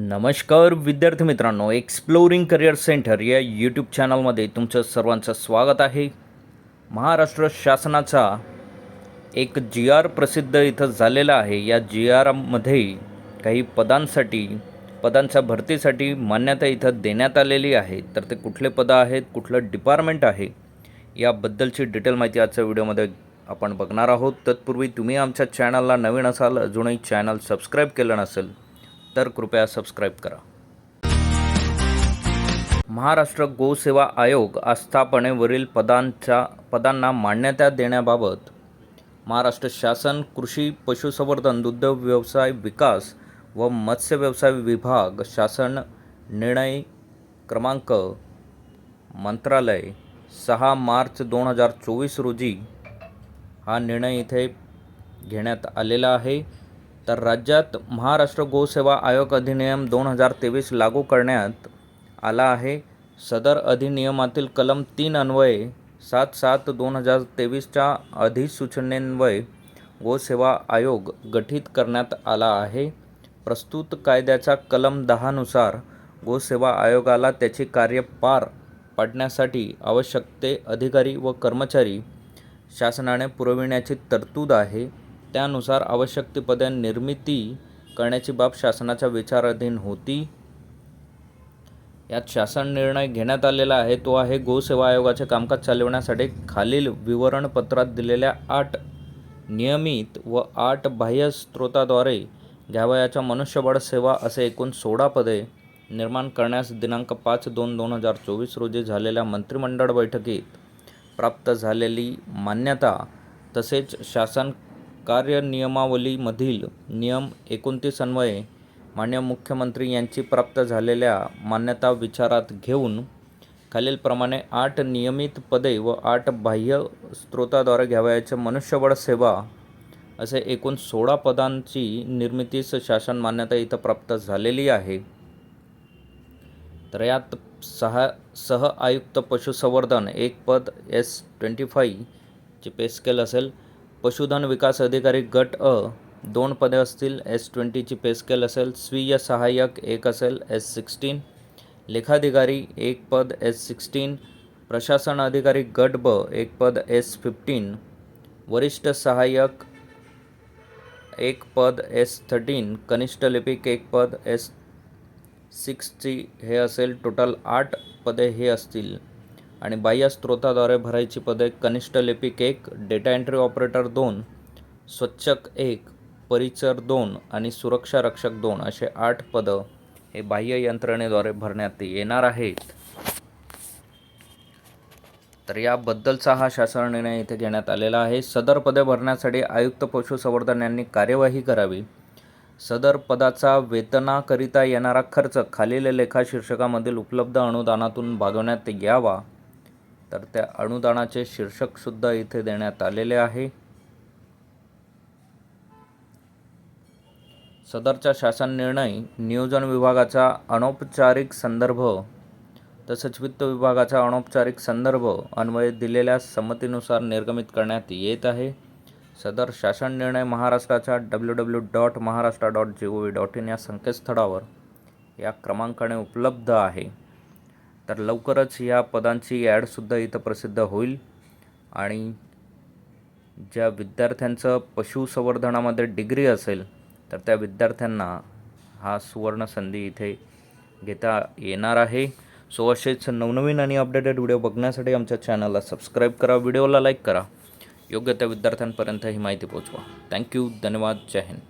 नमस्कार विद्यार्थी मित्रांनो एक्सप्लोरिंग करिअर सेंटर या यूट्यूब चॅनलमध्ये तुमचं सर्वांचं स्वागत आहे. महाराष्ट्र शासनाचा एक जी आर प्रसिद्ध इथं झालेला आहे. या जी आरमध्ये काही पदांसाठी पदांच्या भरतीसाठी मान्यता इथं देण्यात आलेली आहे. तर ते कुठले पदं आहेत कुठलं डिपार्टमेंट आहे याबद्दलची डिटेल माहिती आजच्या व्हिडिओमध्ये आपण बघणार आहोत. तत्पूर्वी तुम्ही आमच्या चॅनलला नवीन असाल अजूनही चॅनल सबस्क्राईब केलं नसेल तर कृपया सबस्क्राईब करा. महाराष्ट्र गोसेवा आयोग आस्थापनेवरील पदांच्या पदांना मान्यता देण्याबाबत महाराष्ट्र शासन कृषी पशुसंवर्धन दुग्ध व्यवसाय विकास व मत्स्य व्यवसाय विभाग शासन निर्णय क्रमांक मंत्रालय सहा मार्च दोन हजार चोवीस रोजी हा निर्णय इथे घेण्यात आलेला आहे. तर राज्यात महाराष्ट्र गोसेवा आयोग अधिनियम दोन हजार तेवीस लागू करण्यात आला आहे. सदर अधिनियमातील कलम तीन अन्वये सात सात दोन हजार तेवीसच्या अधिसूचनेन्वये गोसेवा आयोग गठीत करण्यात आला आहे. प्रस्तुत कायद्याच्या कलम दहानुसार गोसेवा आयोगाला त्याचे कार्य पार पाडण्यासाठी आवश्यक ते अधिकारी व कर्मचारी शासनाने पुरविण्याची तरतूद आहे. त्यानुसार आवश्यक ती पदे निर्मिती करण्याची बाब शासनाच्या विचाराधीन होती. यात शासन निर्णय घेण्यात आलेला आहे. तो आहे गोसेवा आयोगाचे कामकाज चालविण्यासाठी खालील विवरणपत्रात दिलेल्या आठ नियमित व आठ बाह्य स्रोताद्वारे घ्यावयाच्या मनुष्यबळ सेवा असे एकूण सोळा पदे निर्माण करण्यास दिनांक पाच दोन दोन हजार चोवीस रोजी झालेल्या मंत्रिमंडळ बैठकीत प्राप्त झालेली मान्यता तसेच शासन कार्यनियमावलीमधील नियम एकोणतीस अन्वये मान्य मुख्यमंत्री यांची प्राप्त झालेल्या मान्यता विचारात घेऊन खालीलप्रमाणे आठ नियमित पदे व आठ बाह्य स्रोताद्वारे घ्यावयाचे मनुष्यबळ सेवा असे एकूण सोळा पदांची निर्मितीस शासन मान्यता इथं प्राप्त झालेली आहे. तर यात सहा सह आयुक्त पशुसंवर्धन एक पद एस ट्वेंटी फाईव्हची पे स्केल असेल. पशुधन विकास अधिकारी गट अ दोन पदे असतील. एस ट्वेंटीची पेस्केल असेल. स्वीय सहाय्यक एक असेल. एस सिक्स्टीन लेखाधिकारी एक पद. एस सिक्स्टीन प्रशासन अधिकारी गट ब एक पद. एस फिफ्टीन वरिष्ठ सहाय्यक एक पद. एस थर्टीन कनिष्ठ लिपिक एक पद. एस सिक्सची हे असेल. टोटल आठ पदे हे असतील. आणि बाह्य स्त्रोताद्वारे भरायची पदे कनिष्ठ लिपिक एक डेटा एंट्री ऑपरेटर दोन स्वच्छक एक परिचर दोन आणि सुरक्षा रक्षक दोन असे आठ पदं हे बाह्य यंत्रणेद्वारे भरण्यात येणार आहेत. तर याबद्दलचा हा शासन निर्णय इथे घेण्यात आलेला आहे. सदर पदे भरण्यासाठी आयुक्त पशुसंवर्धन यांनी कार्यवाही करावी. सदर पदाचा वेतनाकरिता येणारा खर्च खालील लेखा शीर्षकामधील उपलब्ध अनुदानातून भागवण्यात यावा. तर त्या अनुदानाचे शीर्षकसुद्धा इथे देण्यात आलेले आहे. सदरचा शासन निर्णय नियोजन विभागाचा अनौपचारिक संदर्भ तसेच वित्त विभागाचा अनौपचारिक संदर्भ अन्वये दिलेल्या संमतीनुसार निर्गमित करण्यात येत आहे. सदर शासन निर्णय महाराष्ट्राच्या W W dot Maharashtra dot G O V dot in या संकेतस्थळावर या क्रमांकाने उपलब्ध आहे. तर लवकरच या पदांची ॲडसुद्धा इथं प्रसिद्ध होईल. आणि ज्या विद्यार्थ्यांचं पशुसंवर्धनामध्ये डिग्री असेल तर त्या विद्यार्थ्यांना हा सुवर्ण संधी इथे घेता येणार आहे. सो असेच नवनवीन आणि अपडेटेड व्हिडिओ बघण्यासाठी आमच्या चॅनलला सबस्क्राईब करा व्हिडिओला लाईक करा. योग्य त्या विद्यार्थ्यांपर्यंत ही माहिती पोचवा थँक्यू धन्यवाद जय हिंद.